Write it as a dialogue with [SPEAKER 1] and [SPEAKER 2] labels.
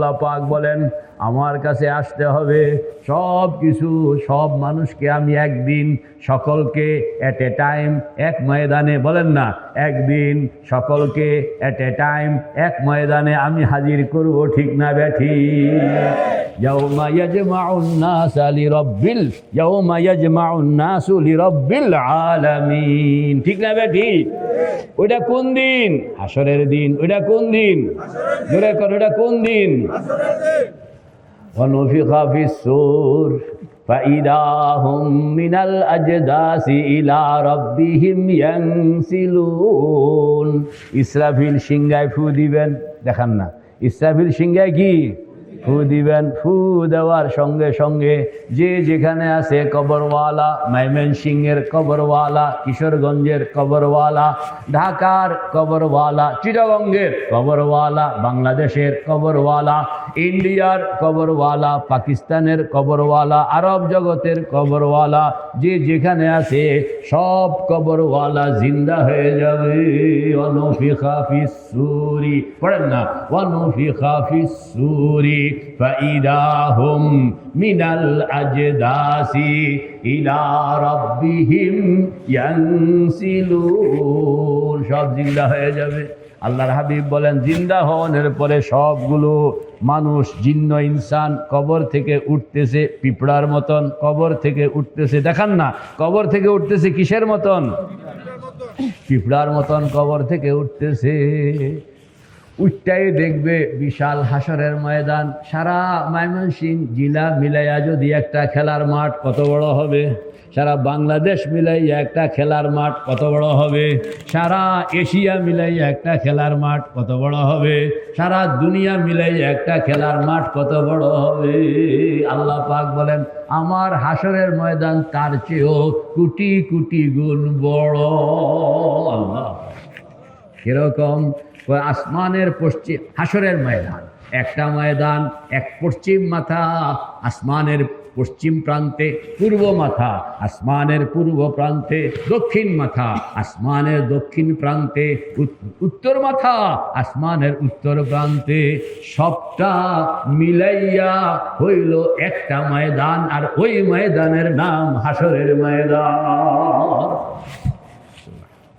[SPEAKER 1] আল্লাহ পাক বলেন, আমার কাছে আসতে হবে। সব কিছু, সব মানুষকে আমি একদিন সকলকে অ্যাট এ টাইম এক ময়দানে বলেন না, একদিন সকলকে অ্যাট এ টাইম এক ময়দানে আমি হাজির করব, ঠিক না, ব্যাঠি? يوم يجمع الناس لرب ال- يوم يجمع الناس لرب العالمين ঠিক না বেটি ওইটা কোন দিন হাসরের দিন ওইটা কোন দিন জোরে কর ওইটা কোন দিন ونفخ في السور فإذا هم من الأجداث إلى ربهم ينسلون ইসরাফিল সিংহায় ফু দিবেন দেখান না ইসরাফিল সিংহায় কি ফু দিবেন, ফু দেওয়ার সঙ্গে সঙ্গে যে যেখানে আছে কবরওয়ালা মাইমেন সিংয়ের কবরওয়ালা, কিশোরগঞ্জের কবরওয়ালা, ঢাকার কবরওয়ালা, চিটাগঙ্গের কবরওয়ালা, বাংলাদেশের কবরওয়ালা, ইন্ডিয়ার কবরওয়ালা, পাকিস্তানের কবরওয়ালা, আরব জগতের কবরওয়ালা, যে যেখানে আছে সব কবরওয়ালা জিন্দা হয়ে যাবে। অনুফিখা ফিসুরি পড়েন না। অনুফিখা ফিসুরি ফাইদাহুম মিনাল আজদাসি ইলা রব্বিহিম ইয়ানসিলুন সব জিন্দা হয়ে যাবে। আল্লাহর হাবিব বলেন, জিন্দা হওয়ানের পরে সবগুলো মানুষ, জিন্ন ইনসান কবর থেকে উঠতেছে পিঁপড়ার মতন। কবর থেকে উঠতেছে, দেখান না, কবর থেকে উঠতেছে কিসের মতন? পিঁপড়ার মতন কবর থেকে উঠতেছে। উঠটাই দেখবে বিশাল হাসরের ময়দান। সারা ময়মনসিং জেলা মিলাইয়া যদি একটা খেলার মাঠ কত বড় হবে? সারা বাংলাদেশ মিলাইয়া একটা খেলার মাঠ কত বড় হবে? সারা এশিয়া মিলাইয়া একটা খেলার মাঠ কত বড় হবে? সারা দুনিয়া মিলাইয়া একটা খেলার মাঠ কত বড় হবে? আল্লাহ পাক বলেন, আমার হাসরের ময়দান তার চেয়েও কোটি কোটি গুণ বড়। আল্লাহ কীরকম ওই আসমানের পশ্চিম হাসরের ময়দান। একটা ময়দান এক পশ্চিম মাথা, আসমানের পশ্চিম প্রান্তে পূর্ব মাথা, আসমানের পূর্ব প্রান্তে দক্ষিণ মাথা, আসমানের দক্ষিণ প্রান্তে উত- উত্তর মাথা, আসমানের উত্তর প্রান্তে সবটা মিলাইয়া হইল একটা ময়দান, আর ওই ময়দানের নাম হাসরের ময়দান।